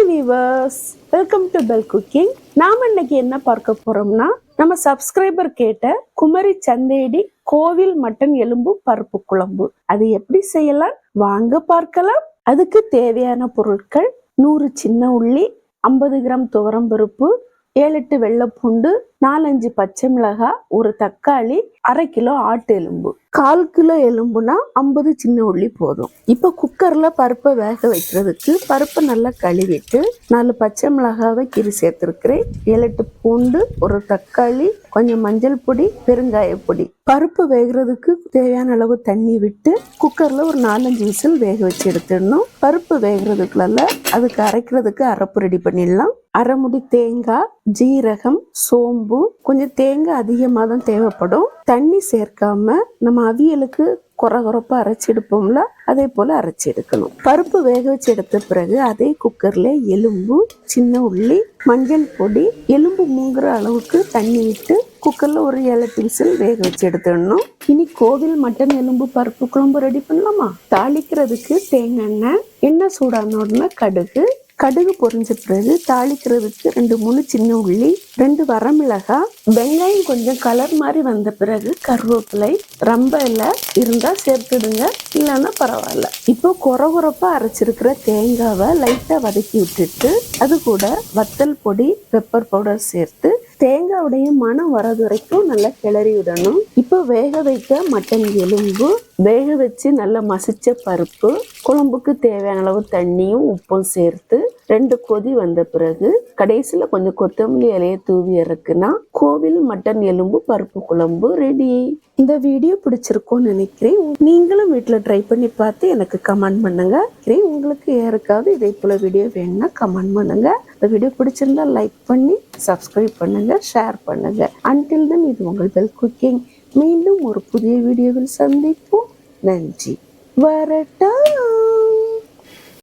Hi viewers welcome to Bell cooking நாம இன்னைக்கு என்ன பார்க்க போறோம்னா நம்ம சப்ஸ்கிரைபர் கேட்ட குமரி சந்தேடி கோவில் மட்டன் எலும்பு பருப்பு குழம்பு. அது எப்படி செய்யலாம்? வாங்க பார்க்கலாம். அதுக்கு தேவையான பொருட்கள் நூறு சின்ன உள்ளி ஐம்பது கிராம் துவரம் பருப்பு ஏழு எட்டு வெள்ளைப்பூண்டு நாலஞ்சு பச்சை மிளகாய் ஒரு தக்காளி அரை கிலோ ஆட்டு எலும்பு. கால் கிலோ எலும்புனா ஐம்பது சின்ன உள்ளி போதும். இப்போ குக்கரில் பருப்பை வேக வைக்கிறதுக்கு பருப்பை நல்லா கழுவிட்டு நாலு பச்சை மிளகாவை கீரி சேர்த்துருக்கிறேன். ஏழு எட்டு பூண்டு ஒரு தக்காளி கொஞ்சம் மஞ்சள் பொடி பெருங்காய பொடி. பருப்பு வேகிறதுக்கு தேவையான அளவு தண்ணி விட்டு குக்கரில் ஒரு நாலஞ்சு விசில் வேக வச்சு எடுத்துடணும். பருப்பு வேகிறதுக்குள்ள அதுக்கு அரைக்கிறதுக்கு அரைப்பு ரெடி பண்ணிடலாம். அரைமுடி தேங்காய் ஜீரகம் சோம்பு கொஞ்சம் தேங்காய் அதிகமாக தான் தேவைப்படும். தண்ணி சேர்க்காம நம்ம அவியலுக்கு குறை குறைப்பா அரைச்சி எடுப்போம்ல அதே போல அரைச்சி எடுக்கணும். பருப்பு வேக வச்சு எடுத்த பிறகு அதே குக்கர்ல எலும்பு சின்ன உள்ளி மஞ்சள் பொடி எலும்பு மூங்குற அளவுக்கு தண்ணி விட்டு குக்கர்ல ஒரு ஏழு விசில் வேக வச்சு எடுத்துடணும். இனி கோவில் மட்டன் எலும்பு பருப்பு குழம்பு ரெடி பண்ணலாமா? தாளிக்கிறதுக்கு தேங்காய் எண்ணெய் எண்ணெய் சூடான உடனே கடுகு கடுகு பொறிஞ்ச பிறகு தாளிக்கிறதுக்கு ரெண்டு மூணு சின்ன உள்ளி ரெண்டு வரமிளகாய் வெங்காயம் கொஞ்சம் கலர் மாதிரி வந்த பிறகு கருவேப்பிலை ரொம்ப இல்லை இருந்தா சேர்த்துடுங்க. இல்லைன்னா பரவாயில்ல. இப்போ குற குறைப்பா அரைச்சிருக்கிற தேங்காவை லைட்டா வதக்கி விட்டுட்டு அது கூட வத்தல் பொடி பெப்பர் பவுடர் சேர்த்து தேங்காவுடைய மனம் வரது வரைக்கும் நல்லா கிளறி விடணும். இப்போ வேக வைக்க மட்டன் எலும்பு வேக வச்சு நல்லா மசிச்ச பருப்பு குழம்புக்கு தேவையான அளவு தண்ணியும் உப்பும் சேர்த்து ரெண்டு கொதி வந்த பிறகு கடைசியில் கொஞ்சம் கொத்தமல்லி இலையை தூவி இறக்குனா கோவில் மட்டன் எலும்பு பருப்பு குழம்பு ரெடி இந்த வீடியோ பிடிச்சிருக்கோன்னு நினைக்கிறேன். நீங்களும் வீட்டில் ட்ரை பண்ணி பார்த்து எனக்கு கமெண்ட் பண்ணுங்க. உங்களுக்கு யாருக்காவது இதே போல வீடியோ வேணும்னா கமெண்ட் பண்ணுங்க. இந்த வீடியோ பிடிச்சிருந்தா லைக் பண்ணி சப்ஸ்கிரைப் பண்ணுங்க ஷேர் பண்ணுங்க. அன்டில் தென் இது உங்கள் பெல் குக்கிங் மீண்டும் ஒரு புதிய வீடியோவில் சந்திப்போம். நன்றி. வரட்டா.